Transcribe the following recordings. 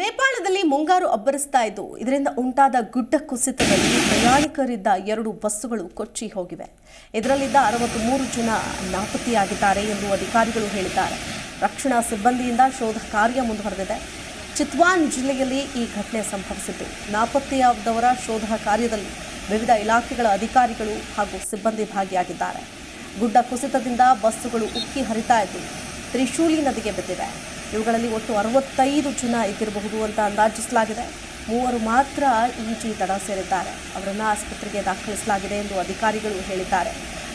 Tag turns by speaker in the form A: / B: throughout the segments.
A: ನೇಪಾಳದಲ್ಲಿ ಮುಂಗಾರು ಅಬ್ಬರಿಸ್ತಾ ಇದ್ದು, ಇದರಿಂದ ಉಂಟಾದ ಗುಡ್ಡ ಕುಸಿತದಲ್ಲಿ ಪ್ರಯಾಣಿಕರಿದ್ದ ಎರಡು ಬಸ್ಸುಗಳು ಕೊಚ್ಚಿ ಹೋಗಿವೆ. ಇದರಲ್ಲಿದ್ದ ಅರವತ್ತ್ಮೂರು ಜನ ನಾಪತ್ತೆಯಾಗಿದ್ದಾರೆ ಎಂದು ಅಧಿಕಾರಿಗಳು ಹೇಳಿದ್ದಾರೆ. ರಕ್ಷಣಾ ಸಿಬ್ಬಂದಿಯಿಂದ ಶೋಧ ಕಾರ್ಯ ಮುಂದುವರೆದಿದೆ. ಚಿತ್ವಾನ್ ಜಿಲ್ಲೆಯಲ್ಲಿ ಈ ಘಟನೆ ಸಂಭವಿಸಿದ್ದು. ನಾಪತ್ತೆಯಾದವರ ಶೋಧ ಕಾರ್ಯದಲ್ಲಿ ವಿವಿಧ ಇಲಾಖೆಗಳ ಅಧಿಕಾರಿಗಳು ಹಾಗೂ ಸಿಬ್ಬಂದಿ ಭಾಗಿಯಾಗಿದ್ದಾರೆ. ಗುಡ್ಡ ಕುಸಿತದಿಂದ ಬಸ್ಸುಗಳು ಉಕ್ಕಿ ಹರಿತಾ ಇದ್ದು, ತ್ರಿಶೂಲಿ ನದಿಗೆ ಬಿದ್ದಿವೆ. ಇವುಗಳಲ್ಲಿ ಒಟ್ಟು ಅರವತ್ತೈದು ಜನ ಇದ್ದಿರಬಹುದು ಅಂತ ಅಂದಾಜಿಸಲಾಗಿದೆ. ಮೂವರು ಮಾತ್ರ ಈಜಿ ತಡ ಸೇರಿದ್ದಾರೆ. ಅವರನ್ನು ಆಸ್ಪತ್ರೆಗೆ ದಾಖಲಿಸಲಾಗಿದೆ ಎಂದು ಅಧಿಕಾರಿಗಳು ಹೇಳಿದ್ದಾರೆ.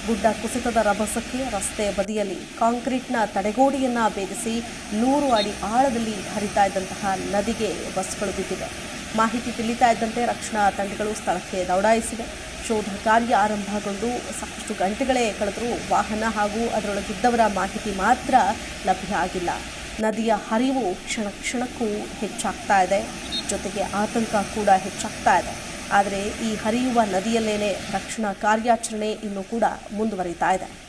A: ಗುಡ್ಡ ಕುಸಿತದ ರಭಸಕ್ಕೆ ರಸ್ತೆ ಬದಿಯಲ್ಲಿ ಕಾಂಕ್ರೀಟ್ನ ತಡೆಗೋಡೆಯನ್ನ ಭೇದಿಸಿ ನೂರು ಅಡಿ ಆಳದಲ್ಲಿ ಹರಿತಾ ಇದ್ದಂತಹ ನದಿಗೆ ಬಸ್ಗಳು ಬಿದ್ದಿವೆ. ಮಾಹಿತಿ ತಿಳಿತಾ ಇದ್ದಂತೆ ರಕ್ಷಣಾ ತಂಡಗಳು ಸ್ಥಳಕ್ಕೆ ದೌಡಾಯಿಸಿವೆ. ಶೋಧ ಕಾರ್ಯ ಆರಂಭಗೊಂಡು ಸಾಕಷ್ಟು ಗಂಟೆಗಳೇ ಕಳೆದರೂ ವಾಹನ ಹಾಗೂ ಅದರೊಳಗಿದ್ದವರ ಮಾಹಿತಿ ಮಾತ್ರ ಲಭ್ಯ ಆಗಿಲ್ಲ. ನದಿಯ ಹರಿವು ಕ್ಷಣ ಕ್ಷಣಕ್ಕೂ ಹೆಚ್ಚಾಗ್ತಾ ಇದೆ. ಜೊತೆಗೆ ಆತಂಕ ಕೂಡ ಹೆಚ್ಚಾಗ್ತಾ ಇದೆ. ಆದರೆ ಈ ಹರಿಯುವ ನದಿಯಲ್ಲೇನೆ ರಕ್ಷಣಾ ಕಾರ್ಯಾಚರಣೆ ಇನ್ನೂ ಕೂಡ ಮುಂದುವರಿತಾ ಇದೆ.